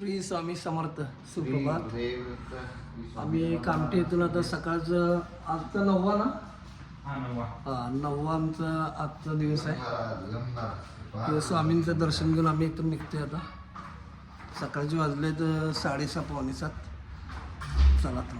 श्री स्वामी समर्थ सुप्रभात. आम्ही कामठी इथून आता सकाळचं आजचा नववा ना? हा नववा. आमचा आजचा दिवस आहे. तर स्वामींचं दर्शन घेऊन आम्ही इथून निघतोय आता. सकाळचे वाजले तर साडेसहा पावणे सात चला तर.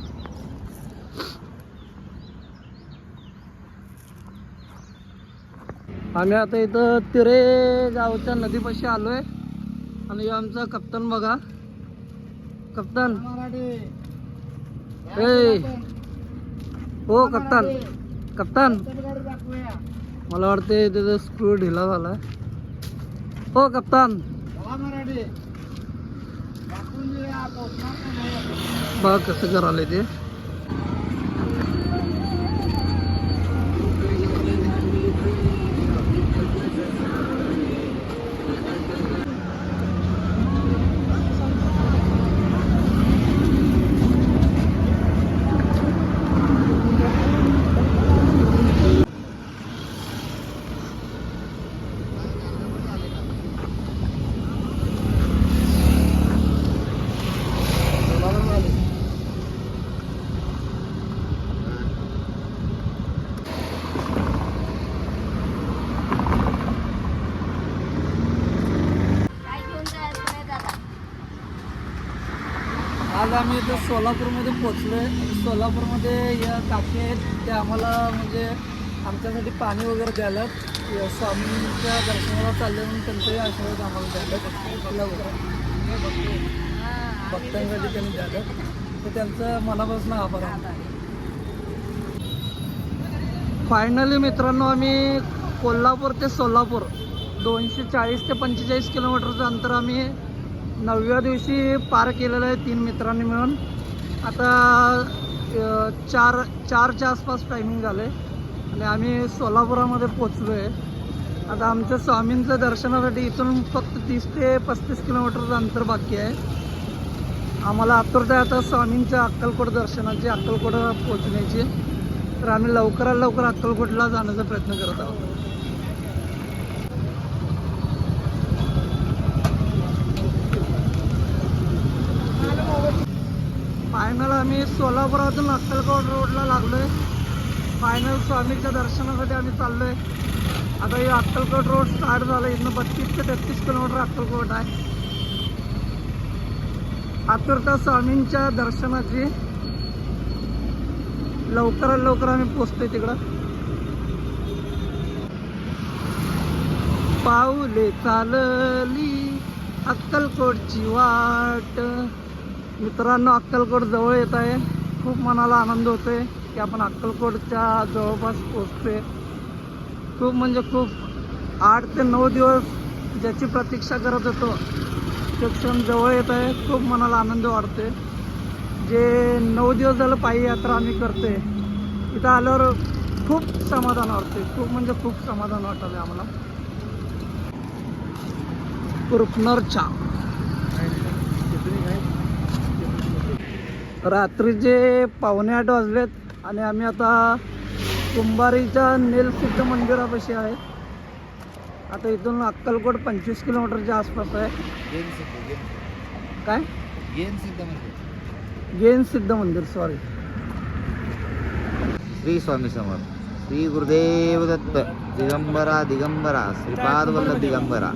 आम्ही आता इथं तिरे गावच्या नदीपाशी आलोय. आणि ह्यो आमचा कप्तान बघा. कप्तान. ए. हो कप्तान. कप्तान. मला वाटते त्याचा स्क्रू ढिला झाला हो कप्तान. बघा कसं करायला ते काय घेऊन जायचं नाही दादा आज आम्ही इथं सोलापूरमध्ये पोचलोय सोलापूरमध्ये या काकी आहेत ते आम्हाला म्हणजे आमच्यासाठी पाणी वगैरे द्यायला स्वामींच्या दर्शनाला चालले म्हणून त्यांचाही आशीर्वाद आम्हाला द्यायला भक्तांसाठी त्यांनी द्यायला तर त्यांचं मनापासून आभार आहे. फायनली मित्रांनो आम्ही कोल्हापूर ते सोलापूर दोनशे चाळीस ते पंचेचाळीस किलोमीटरचं अंतर आम्ही नवव्या दिवशी पार केलेलं आहे तीन मित्रांनी मिळून. आता चार चारच्या आसपास टायमिंग झालं आहे आणि आम्ही सोलापुरामध्ये पोचलो आहे आता आमच्या स्वामींचं दर्शनासाठी इथून फक्त तीस ते पस्तीस किलोमीटरचं अंतर बाकी आहे. आम्हाला आतुरता आता स्वामींच्या अक्कलकोट दर्शनाची अक्कलकोट पोचण्याची तर आम्ही लवकरात लवकर अक्कलकोटला जाण्याचा प्रयत्न करत आहोत. फायनल आम्ही सोलापुरातून अक्कलकोट रोडला लागलो आहे फायनल स्वामीच्या दर्शनासाठी आम्ही चाललो आहे आता हे अक्कलकोट रोड स्टार्ट झालं. इथनं बत्तीस ते तेहतीस किलोमीटर अक्कलकोट आहे. आतुरता स्वामींच्या दर्शनाची. लवकरात लवकर आम्ही पोचतोय तिकडं. पाऊले चालली अक्कलकोटची वाट. मित्रांनो अक्कलकोट जवळ येत आहे. खूप मनाला आनंद होतोय की आपण अक्कलकोटच्या जवळपास पोचतोय खूप म्हणजे खूप आठ ते नऊ दिवस ज्याची प्रतीक्षा करत होतो ते क्षण जवळ येत आहे. खूप मनाला आनंद वाढतोय. जे नऊ दिवस झालं पायी यात्रा आम्ही करतोय इथं आल्यावर खूप समाधान वाटते खूप म्हणजे खूप समाधान वाटलं आम्हाला. रुपनरच्या रात्रीचे पावणे आठ वाजलेत आणि आम्ही आता कुंभारीच्या नेलसिद्ध मंदिरापाशी आहे. आता इथून अक्कलकोट पंचवीस किलोमीटरच्या आसपास आहे. काय? गेन सिद्ध मंदिर. सॉरी श्री स्वामी समर्थ श्री गुरुदेव दत्त दिगंबरा दिगंबरा श्रीपाद वल्लभ दिगंबरा.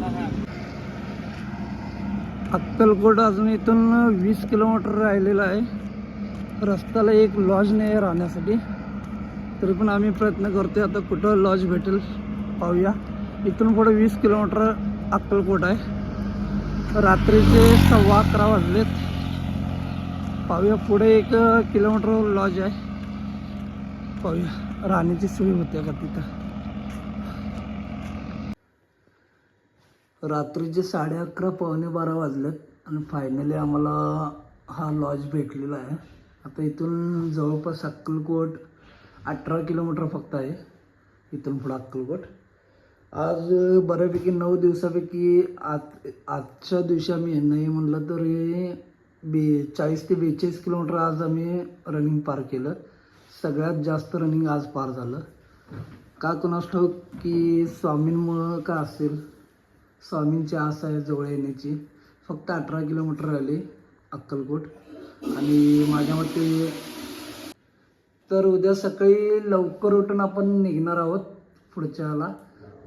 अक्कलकोट अजून इथून वीस किलोमीटर राहिलेलं आहे. रस्त्याला एक लॉज नाही आहे राहण्यासाठी. तरी पण आम्ही प्रयत्न करतो आता कुठं लॉज भेटेल पाहूया. इथून पुढे वीस किलोमीटर अक्कलकोट आहे. रात्रीचे सव्वा अकरा वाजलेत. पाहूया पुढे एक किलोमीटर लॉज आहे. पाहूया राहण्याची सोय होते का तिथं? रात्रीचे साडे अकरा पावणे बारा वाजलेत. आणि फायनली आम्हाला हा लॉज भेटलेला आहे. आता इथून जवळपास अक्कलकोट अठरा किलोमीटर फक्त आहे. इथून पुढं अक्कलकोट. आज बऱ्यापैकी नऊ दिवसापैकी आज आजच्या दिवशी आम्ही नाही म्हणलं तरी बे चाळीस ते बेचाळीस किलोमीटर आज आम्ही रनिंग पार केलं. सगळ्यात जास्त रनिंग आज पार झालं. का कुणास ठाऊक की स्वामींमुळं का असेल? स्वामींची आस आहे जवळ येण्याची. फक्त अठरा किलोमीटर राहिले अक्कलकोट. आणि माझ्या मते तर उद्या सकाळी लवकर उठून आपण निघणार आहोत पुढच्या ह्याला.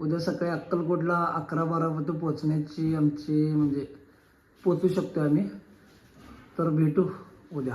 उद्या सकाळी अक्कलकोटला अकरा बारापर्यंत पोचण्याची आमची म्हणजे पोचू शकतो आम्ही. तर भेटू उद्या.